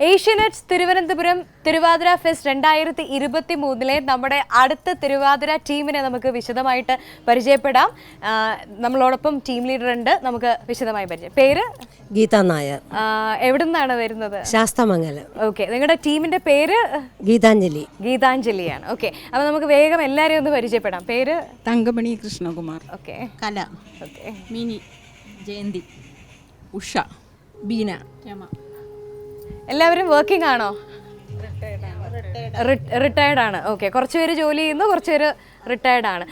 ഏഷ്യനെറ്റ്സ് Thiruvananthapuram Thiruvathira fest രണ്ടായിരത്തി ഇരുപത്തി മൂന്നിലെ നമ്മുടെ അടുത്ത തിരുവാതിര ടീമിനെ നമുക്ക് വിശദമായിട്ട് പരിചയപ്പെടാം. നമ്മളോടൊപ്പം ടീം ലീഡർ ഉണ്ട്. നമുക്ക് വിശദമായി പരിചയം. പേര്? ഗീത നായർ. എവിടെ നിന്നാണ് വരുന്നത്? ശാസ്തമംഗലം. ഓക്കെ നിങ്ങളുടെ ടീമിന്റെ പേര്? ഗീതാഞ്ജലി. ഗീതാഞ്ജലിയാണ്. ഓക്കെ അപ്പൊ നമുക്ക് വേഗം എല്ലാരെയും ഒന്ന് പരിചയപ്പെടാം. പേര്? തങ്കമണി കൃഷ്ണകുമാർ. ഓക്കെ. കല. ഓക്കെ. മിനി ജയന്തി ഉഷ ബീന രമ. എല്ലാവരും വർക്കിംഗ് ആണോ? റിട്ടയർഡ് ആണ്. ഓക്കെ കുറച്ചുപേര് ജോലി ചെയ്യുന്നു കുറച്ചുപേര് റിട്ടയർഡ് ആണ്.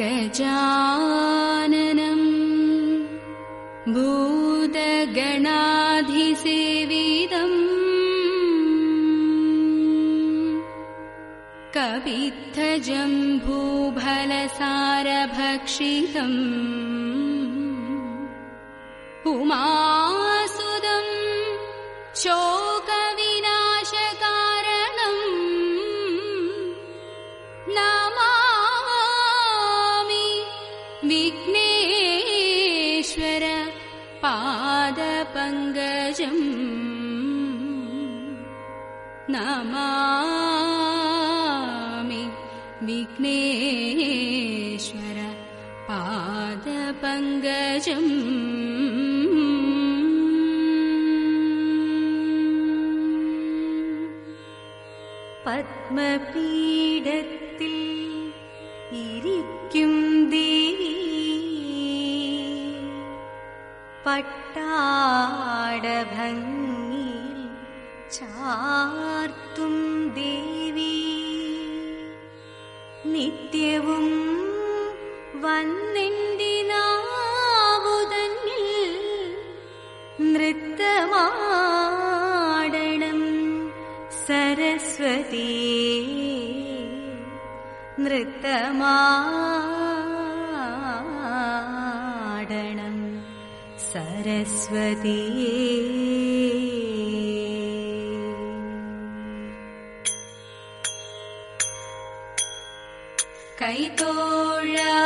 ഗജാനനം ഭൂതഗണാധിസേവിതം കവിദ്ധജം ഭൂഫലസാരഭക്ഷിതം ഉമാ शोकविनाशकारणम् नमामि विघ्नेश्वर पादपङ्कजम् नमामि विघ्नेश्वर पादपङ्कजम् പത്മപീഠത്തിൽ ഇരിക്കും ദേവി പട്ടാടഭംഗിയിൽ ചാർത്തും ദേവി. നിത്യവും വന്നിണ്ടിനാവുതന്നിൽ നാവുതന്നിൽ सरस्वती नृत्तमाडणम् सरस्वती। कैतोळा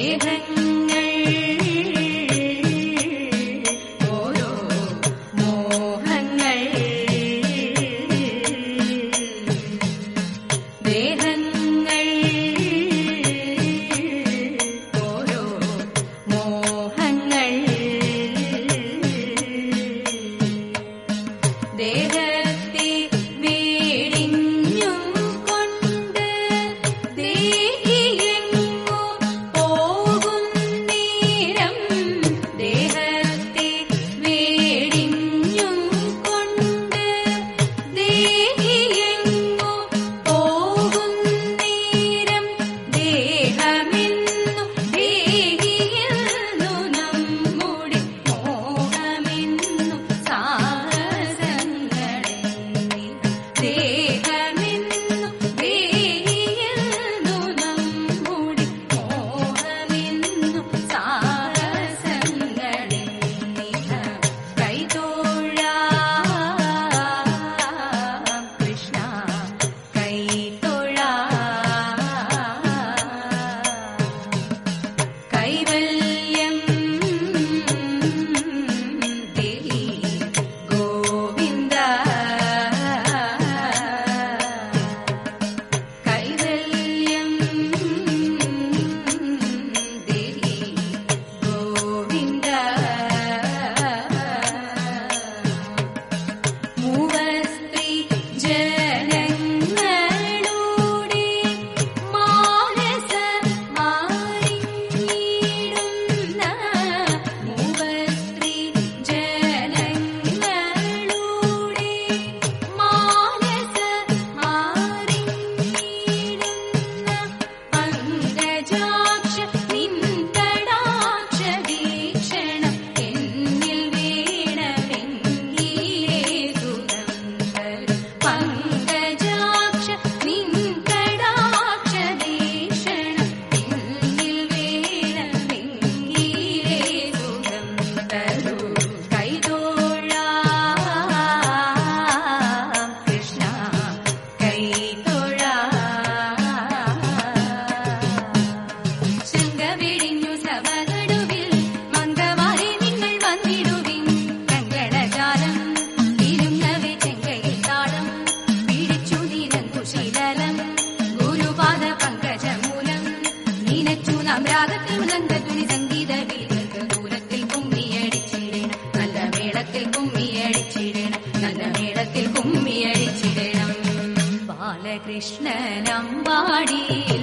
मेघन् സാമ്രാഗത്തിൽ നന്ദധ്വനി സംഗീത വീരർക്ക് പൂരത്തിൽ കുമ്മിയടിച്ചിടണം. നല്ല മേളത്തിൽ കുമ്മിയടിച്ചിടണം. നല്ല മേളത്തിൽ കുമ്മിയടിച്ചിടണം. ബാലകൃഷ്ണൻ അമ്പാടിയിൽ